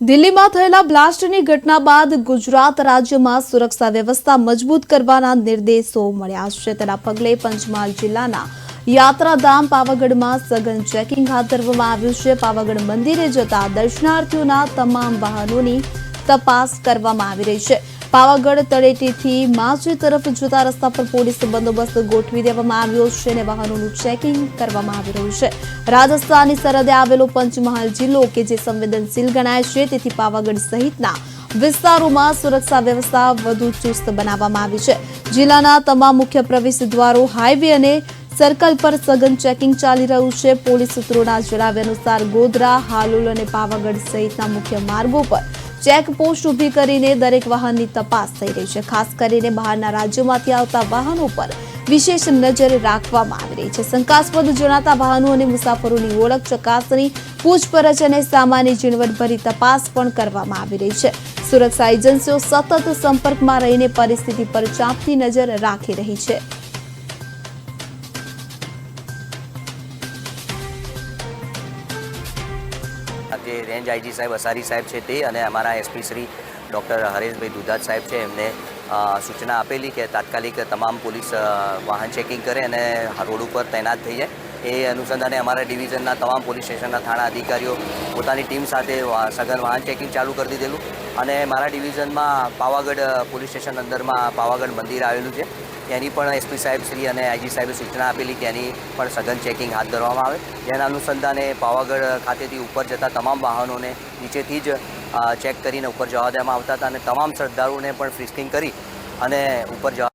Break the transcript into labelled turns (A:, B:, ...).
A: દિલ્હીમાં થયેલા બ્લાસ્ટની ઘટના બાદ ગુજરાત રાજ્યમાં સુરક્ષા વ્યવસ્થા મજબૂત કરવાના નિર્દેશો મળ્યા છે. તેના પગલે પંચમહાલ જિલ્લાના યાત્રાધામ પાવાગઢમાં સઘન ચેકિંગ હાથ ધરવામાં આવ્યું છે. પાવાગઢ મંદિરે જતા દર્શનાર્થીઓના તમામ વાહનોની તપાસ કરવામાં આવી રહી છે. પાવાગઢ તળેટીથી માજી તરફ જતા રસ્તા પર પોલીસ બંદોબસ્ત ગોઠવી દેવામાં આવ્યો છે અને વાહનોનું ચેકિંગ કરવામાં આવી રહ્યું છે. રાજસ્થાનની સરહદે આવેલો પંચમહાલ જિલ્લો કે જે સંવેદનશીલ ગણાય છે, તેથી પાવાગઢ સહિતના વિસ્તારોમાં સુરક્ષા વ્યવસ્થા વધુ ચુસ્ત બનાવવામાં આવી છે. જિલ્લાના તમામ મુખ્ય પ્રવેશ દ્વારો, હાઈવે અને સર્કલ પર સઘન ચેકિંગ ચાલી રહ્યું છે. પોલીસ સૂત્રોના જણાવ્યા અનુસાર ગોધરા, હાલોલ અને પાવાગઢ સહિતના મુખ્ય માર્ગો પર ચેકપોસ્ટ ઊભી કરીને દરેક વાહનની તપાસ થઈ રહી છે. ખાસ કરીને બહારના રાજ્યોમાંથી આવતા વાહનો પર વિશેષ નજર રાખવામાં આવી રહી છે. શંકાસ્પદ જણાતા વાહનો અને મુસાફરોની ઓળખ, ચકાસણી, પૂછપરછ અને સામાન્ય ઝીણવટભરી તપાસ પણ કરવામાં આવી રહી છે. સુરક્ષા એજન્સીઓ સતત સંપર્કમાં રહીને પરિસ્થિતિ પર ચાંપતી નજર રાખી રહી છે.
B: જે રેન્જ આઈજી સાહેબ, અસારી સાહેબ છે તે અને અમારા એસપી શ્રી ડૉક્ટર હરેશભાઈ દુધાત સાહેબ છે, એમને સૂચના આપેલી કે તાત્કાલિક તમામ પોલીસ વાહન ચેકિંગ કરે અને રોડ ઉપર તૈનાત થઈ જાય. એ અનુસંધાને અમારા ડિવિઝનના તમામ પોલીસ સ્ટેશનના થાણા અધિકારીઓ પોતાની ટીમ સાથે સઘન વાહન ચેકિંગ ચાલુ કરી દીધેલું અને મારા ડિવિઝનમાં પાવાગઢ પોલીસ સ્ટેશન અંદરમાં પાવાગઢ મંદિર આવેલું છે. એની પણ એસપી સાહેબ શ્રી અને આઈજી સાહેબે સૂચના આપેલી કે એની પણ સઘન ચેકિંગ હાથ ધરવામાં આવે. જેના અનુસંધાને પાવાગઢ ખાતેથી ઉપર જતા તમામ વાહનોને નીચેથી જ ચેક કરીને ઉપર જવા દેવામાં આવતા હતા અને તમામ શ્રદ્ધાળુઓને પણ ફ્રિસ્કિંગ કરી અને ઉપર જવા